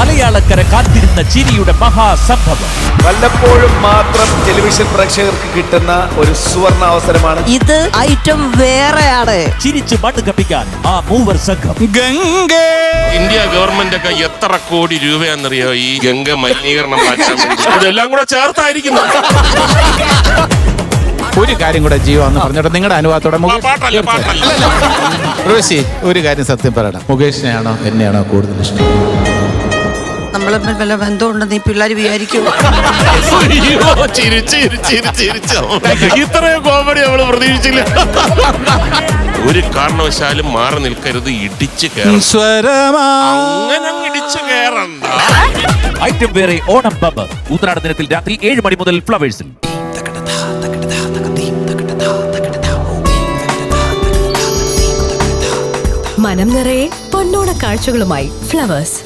മലയാളക്കര കാത്തിരുന്ന ചിരിയുടെ മഹാസംഭവം. വല്ലപ്പോഴും മാത്രം ടെലിവിഷൻ പ്രേക്ഷകർക്ക് കിട്ടുന്ന ഒരു സുവർണ അവസരമാണ് ഇത് ഐറ്റം വേറെയാണ്. ചിരിച്ചു മണ്ണ് കപ്പിക്കാൻ ആ മൂവർ സംഘം. ഇന്ത്യ ഗവൺമെന്റ് ഒക്കെ എത്ര കോടി രൂപയാണെന്നറിയോ? ഈ ഗംഗ മലിനീകരണം മാറ്റാൻ വേണ്ടി. ഇതെല്ലാം കൂടെ ചേർത്തായിരിക്കുന്നു. ഒരു കാര്യം കൂടെ ജീവ എന്ന് പറഞ്ഞോട്ടെ. നിങ്ങളുടെ അനുഭവത്തോടെ മുകേഷ് പാട്ടല്ല പാട്ടല്ല. റോഷി ഒരു കാര്യം സത്യം പറയണം മുകേഷിനെയാണോ എന്നെയാണോ കൂടുതൽ ഇഷ്ടം? നമ്മൾ വല്ല ബന്ധമുണ്ടെന്ന് ഈ പിള്ളേർ വിചാരിക്കും. അയ്യോ ചിരിച്ച് ചിരിച്ച് ചിരിച്ച് ചിരിച്ച് ഇത്രയും കോമഡി നമ്മൾ പ്രതീക്ഷിച്ചില്ല. ഒരു കാരണവശാലും മാറി നിൽക്കരുത് ഇടിച്ച് കയറണം. ഈശ്വരമാ. അങ്ങനെ അങ്ങ് ഇടിച്ച് കയറണ്ട. ഐറ്റം വേറെ ഓണം ബമ്പർ ഉത്രാട ദിനത്തിൽ രാത്രി ഏഴ് മണി മുതൽ ഫ്ലവേഴ്സിൽ മനം നിറയെ പൊന്നോണ കാഴ്ചകളുമായി ഫ്ലവേഴ്സ്